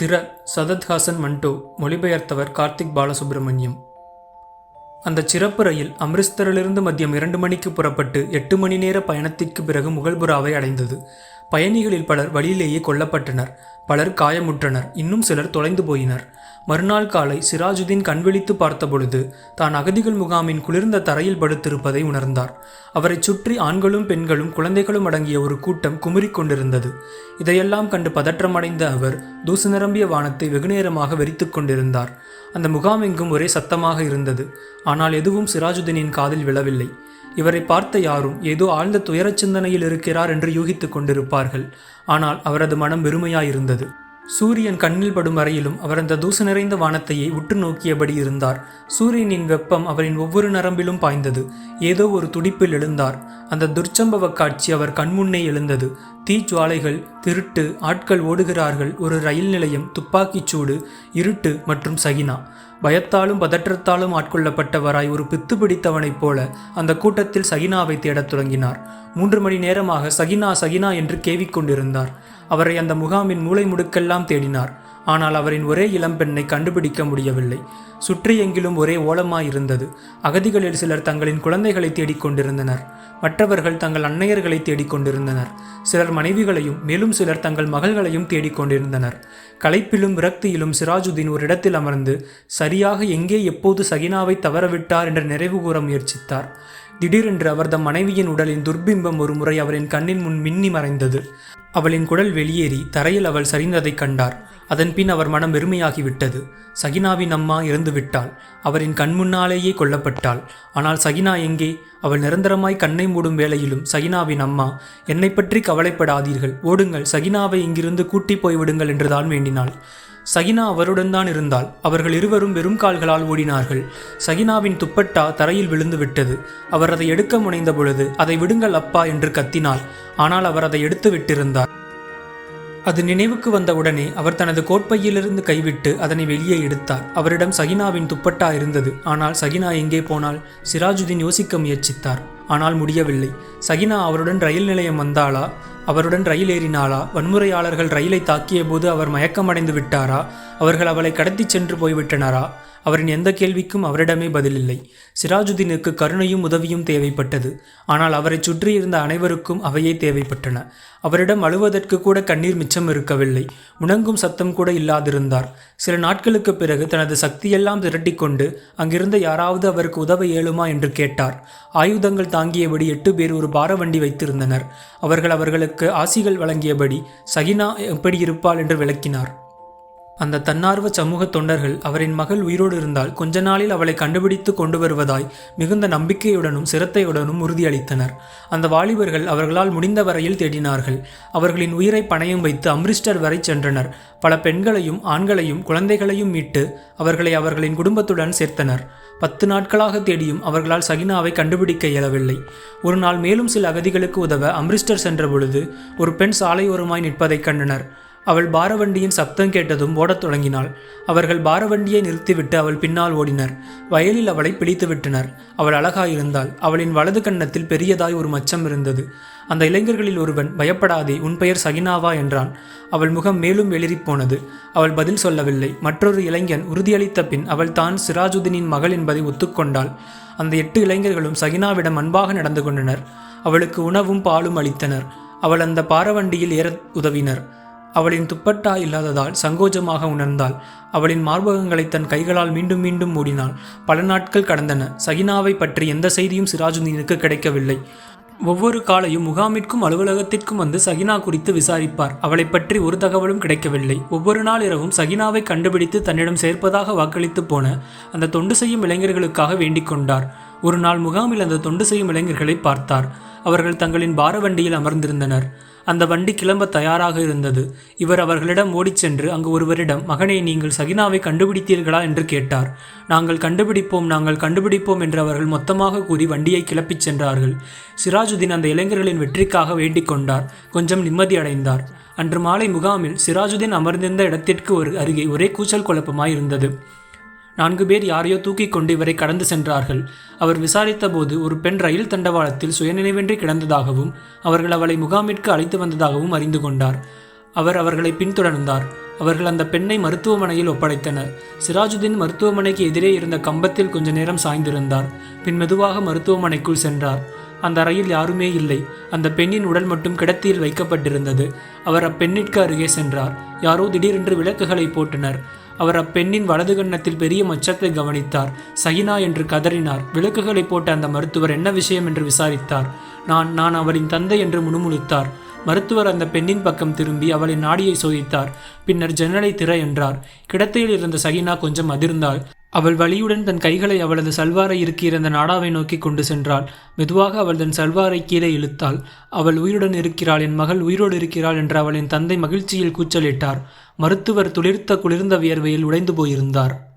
திற சதத்ஹாசன் மண்டோ மொழிபெயர்த்தவர் கார்த்திக் பாலசுப்ரமணியம். அந்த சிறப்பு ரயில் அம்ரிஸ்தரிலிருந்து மதியம் இரண்டு மணிக்கு புறப்பட்டு எட்டு மணி நேர பயணத்திற்கு பிறகு முகல்புராவை அடைந்தது. பயணிகளில் பலர் வழியிலேயே கொல்லப்பட்டனர். பலர் காயமுற்றனர். இன்னும் சிலர் தொலைந்து போயினர். மறுநாள் காலை சிராஜுதீன் கண்விழித்து பார்த்தபொழுது தான் அகதிகள் முகாமின் குளிர்ந்த தரையில் படுத்திருப்பதை உணர்ந்தார். அவரைச் சுற்றி ஆண்களும் பெண்களும் குழந்தைகளும் அடங்கிய ஒரு கூட்டம் குமுறிக் கொண்டிருந்தது. இதையெல்லாம் கண்டு பதற்றமடைந்த அவர் தூசு நிரம்பிய வானத்தை வெகுநேரமாக வெறித்து கொண்டிருந்தார். அந்த முகாமெங்கும் ஒரே சத்தமாக இருந்தது. ஆனால் எதுவும் சிராஜுதீனின் காதில் விழவில்லை. இவரை பார்த்த யாரும் ஏதோ ஆழ்ந்த துயரச் சிந்தனையில் இருக்கிறார் என்று யூகித்துக் கொண்டிருப்பார்கள். ஆனால் அவரது மனம் வெறுமையாயிருந்தது. சூரியன் கண்ணில் படும் வரையிலும் அவர் அந்த தூசு நிறைந்த வானத்தையே உற்று நோக்கியபடி இருந்தார். சூரியனின் வெப்பம் அவரின் ஒவ்வொரு நரம்பிலும் பாய்ந்தது. ஏதோ ஒரு துடிப்பில் எழுந்தார். அந்த துர்ச்சம்பவ காட்சி அவர் கண்முன்னே எழுந்தது. தீஜுவாலைகள் திருட்டு ஆட்கள் ஓடுகிறார்கள். ஒரு ரயில் நிலையம் துப்பாக்கிச் சூடு இருட்டு மற்றும் சகினா. பயத்தாலும் பதற்றத்தாலும் ஆட்கொள்ளப்பட்டவராய் ஒரு பித்து பிடித்தவனைப் போல அந்த கூட்டத்தில் சகினாவை தேடத் தொடங்கினார். மூன்று மணி நேரமாக சகினா சகினா என்று கேவிக் கொண்டிருந்தார். அவரை அந்த முகாமின் மூளை முடுக்கெல்லாம் தேடினார். ஆனால் அவரின் ஒரே இளம்பெண்ணை கண்டுபிடிக்க முடியவில்லை. சுற்றி எங்கிலும் ஒரே ஓலமாயிருந்தது அகதிகளில் சிலர் தங்களின் குழந்தைகளை தேடிக் கொண்டிருந்தனர். மற்றவர்கள் தங்கள் அன்னையர்களை தேடிக் கொண்டிருந்தனர். சிலர் மனைவிகளையும் மேலும் சிலர் தங்கள் மகள்களையும் தேடிக் கொண்டிருந்தனர். களைப்பிலும் விரக்தியிலும் சிராஜுதீன் ஒரு இடத்தில் அமர்ந்து சரியாக எங்கே எப்போது சகினாவை தவறவிட்டார் என்று நிறைவு கூற முயற்சித்தார். திடீரென்று அவர் தம் மனைவியின் உடலின் துர்பிம்பம் ஒரு முறை அவரின் கண்ணின் முன் மின்னி மறைந்தது. அவளின் குடல் வெளியேறி தரையில் அவள் சரிந்ததைக் கண்டார். அதன்பின் அவர் மனம் வெறுமையாகிவிட்டது. சகினாவின் அம்மா இறந்து விட்டாள் அவரின் கண்முன்னாலேயே கொல்லப்பட்டாள். ஆனால் சகினா எங்கே? அவள் நிரந்தரமாய் கண்ணை மூடும் வேளையிலும் சகினாவின் அம்மா என்னை பற்றி கவலைப்படாதீர்கள். ஓடுங்கள். சகினாவை இங்கிருந்து கூட்டி போய்விடுங்கள் என்றுதான் வேண்டினாள். சகினா அவருடன் தான் இருந்தாள். அவர்கள் இருவரும் வெறும் கால்களால் ஓடினார்கள். சகினாவின் துப்பட்டா தரையில் விழுந்து விட்டது அவர் அதை எடுக்க முனைந்த பொழுது அதை விடுங்கள் அப்பா என்று கத்தினாள். ஆனால் அவர் அதை எடுத்து விட்டிருந்தார் அது நினைவுக்கு வந்தவுடனே அவர் தனது கோட்பையிலிருந்து கைவிட்டு அதனை வெளியே எடுத்தார். அவரிடம் சகினாவின் துப்பட்டா இருந்தது. ஆனால் சகினா எங்கே போனால் சிராஜுதீன் யோசிக்க முயற்சித்தார். ஆனால் முடியவில்லை. சகினா அவருடன் ரயில் நிலையம் வந்தாளா? அவருடன் ரயில் ஏறினாளா? வன்முறையாளர்கள் ரயிலை தாக்கிய போது அவர் மயக்கமடைந்து விட்டாரா? அவர்கள் அவளை கடத்திச் சென்று போய்விட்டனரா? அவரின் எந்த கேள்விக்கும் அவரிடமே பதிலில்லை. சிராஜுதீனுக்கு கருணையும் உதவியும் தேவைப்பட்டது. ஆனால் அவரைச் சுற்றியிருந்த அனைவருக்கும் அவையே தேவைப்பட்டன. அவரிடம் அழுவதற்கு கூட கண்ணீர் மிச்சம் இருக்கவில்லை. உணங்கும் சத்தம் கூட இல்லாதிருந்தார். சில நாட்களுக்கு பிறகு தனது சக்தியெல்லாம் திரட்டிக்கொண்டு அங்கிருந்த யாராவது அவருக்கு உதவ இயலுமா? என்று கேட்டார். ஆயுதங்கள் தாங்கியபடி எட்டு பேர் ஒரு பாரவண்டி வைத்திருந்தனர். அவர்கள் அவர்களுக்கு ஆசிகள் வழங்கியபடி சகினா எப்படி இருப்பாள்? என்று விளக்கினார். அந்த தன்னார்வ சமூக தொண்டர்கள் அவரின் மகள் உயிரோடு இருந்தால் கொஞ்ச நாளில் அவளை கண்டுபிடித்து கொண்டு வருவதாய் மிகுந்த நம்பிக்கையுடனும் சிரத்தையுடனும் உறுதியளித்தனர். அந்த வாலிபர்கள் அவர்களால் முடிந்த வரையில் தேடினார்கள். அவர்களின் உயிரை பணயம் வைத்து அம்ரிஸ்டர் வரை சென்றனர். பல பெண்களையும் ஆண்களையும் குழந்தைகளையும் மீட்டு அவர்களை அவர்களின் குடும்பத்துடன் சேர்த்தனர். பத்து நாட்களாக தேடியும் அவர்களால் சகினாவை கண்டுபிடிக்க இயலவில்லை. ஒரு நாள் மேலும் சில அகதிகளுக்கு உதவ அம்ரிஸ்டர் சென்ற பொழுது ஒரு பெண் சாலையோரமாய் நிற்பதைக் கண்டனர். அவள் பாரவண்டியின் சப்தம் கேட்டதும் ஓடத் தொடங்கினாள். அவர்கள் பாரவண்டியை நிறுத்திவிட்டு அவள் பின்னால் ஓடினர். வயலில் அவளை பிடித்து விட்டனர். அவள் அழகாயிருந்தாள். அவளின் வலது கன்னத்தில் பெரியதாய் ஒரு மச்சம் இருந்தது. அந்த இளைஞர்களில் ஒருவன் பயப்படாதே உன் பெயர் சகினாவா? என்றான். அவள் முகம் மேலும் போனது. அவள் பதில் சொல்லவில்லை. மற்றொரு இளைஞன் உறுதியளித்த பின் அவள் தான் சிராஜுதீனின் மகள் என்பதை ஒத்துக்கொண்டாள். அந்த எட்டு இளைஞர்களும் சகினாவிடம் அன்பாக நடந்து கொண்டனர். அவளுக்கு உணவும் பாலும் அளித்தனர். அவள் அந்த பாரவண்டியில் ஏற உதவினர். அவளின் துப்பட்டா இல்லாததால் சங்கோஜமாக உணர்ந்தாள். அவளின் மார்பகங்களை தன் கைகளால் மீண்டும் மீண்டும் மூடினாள். பல நாட்கள் கடந்தன. சகினாவை பற்றி எந்த செய்தியும் சிராஜுதீனுக்கு கிடைக்கவில்லை. ஒவ்வொரு காலையும் முகாமிற்கும் அலுவலகத்திற்கும் வந்து சகினா குறித்து விசாரிப்பார். அவளை பற்றி ஒரு தகவலும் கிடைக்கவில்லை. ஒவ்வொரு நாள் இரவும் சகினாவை கண்டுபிடித்து தன்னிடம் சேர்ப்பதாக வாக்களித்து போன அந்த தொண்டு செய்யும் இளைஞர்களுக்காக வேண்டிக் கொண்டார். ஒரு நாள் முகாமில் அந்த தொண்டு செய்யும் இளைஞர்களை பார்த்தார். அவர்கள் தங்களின் பாரவண்டியில் அமர்ந்திருந்தனர். அந்த வண்டி கிளம்ப தயாராக இருந்தது. இவர் அவர்களிடம் ஓடிச் சென்று அங்கு ஒருவரிடம் மகனே நீங்கள் சகினாவை கண்டுபிடித்தீர்களா? என்று கேட்டார். நாங்கள் கண்டுபிடிப்போம் நாங்கள் கண்டுபிடிப்போம் என்று அவர்கள் மொத்தமாக கூறி வண்டியை கிளப்பிச் சென்றார்கள். சிராஜுதீன் அந்த இளைஞர்களின் வெற்றிக்காக வேண்டிக் கொண்டார். கொஞ்சம் நிம்மதி அடைந்தார். அன்று மாலை முகாமில் சிராஜுதீன் அமர்ந்திருந்த இடத்திற்கு ஒரு அருகே ஒரே கூச்சல் குழப்பமாய் இருந்தது நான்கு பேர் யாரையோ தூக்கிக் கொண்டு இவரை கடந்து சென்றார்கள். அவர் விசாரித்தபோது ஒரு பெண் ரயில் தண்டவாளத்தில் சுயநினைவின்றி கிடந்ததாகவும் அவர்கள் அவளை முகாமிற்கு அழைத்து வந்ததாகவும் அறிந்து கொண்டார். அவர் அவர்களை பின்தொடர்ந்தார். அவர்கள் அந்த பெண்ணை மருத்துவமனையில் ஒப்படைத்தனர். சிராஜுதீன் மருத்துவமனைக்கு எதிரே இருந்த கம்பத்தில் கொஞ்ச நேரம் சாய்ந்திருந்தார். பின் மெதுவாக மருத்துவமனைக்குள் சென்றார். அந்த அறையில் யாருமே இல்லை. அந்த பெண்ணின் உடல் மட்டும் கிடத்தியில் வைக்கப்பட்டிருந்தது. அவர் அப்பெண்ணிற்கு அருகே சென்றார். யாரோ திடீரென்று விளக்குகளை போட்டனர். அவர் அப்பெண்ணின் வலது கன்னத்தில் பெரிய மச்சத்தை கவனித்தார். சகினா என்று கதறினார். விளக்குகளை போட்ட அந்த மருத்துவர் என்ன விஷயம் என்று விசாரித்தார். நான் நான் அவளின் தந்தை என்று முணுமுணுத்தார். மருத்துவர் அந்த பெண்ணின் பக்கம் திரும்பி அவளின் நாடியை சோதித்தார். பின்னர் ஜன்னலை திற என்றார். கிடத்தையில் இருந்த சகினா கொஞ்சம் அதிர்ந்தாள். அவள் வலியுடன் தன் கைகளை அவளது சல்வாரை இருக்கியிருந்த நாடாவை நோக்கி கொண்டு சென்றாள். மெதுவாக அவள் தன் சல்வாரை கீழே இழுத்தாள். அவள் உயிருடன் இருக்கிறாள் என் மகள் உயிரோடு இருக்கிறாள் என்று அவளின் தந்தை மகிழ்ச்சியில் கூச்சலிட்டார். மருத்துவர் துளிர்த்த குளிர்ந்த வியர்வையில் உடைந்து போயிருந்தார்.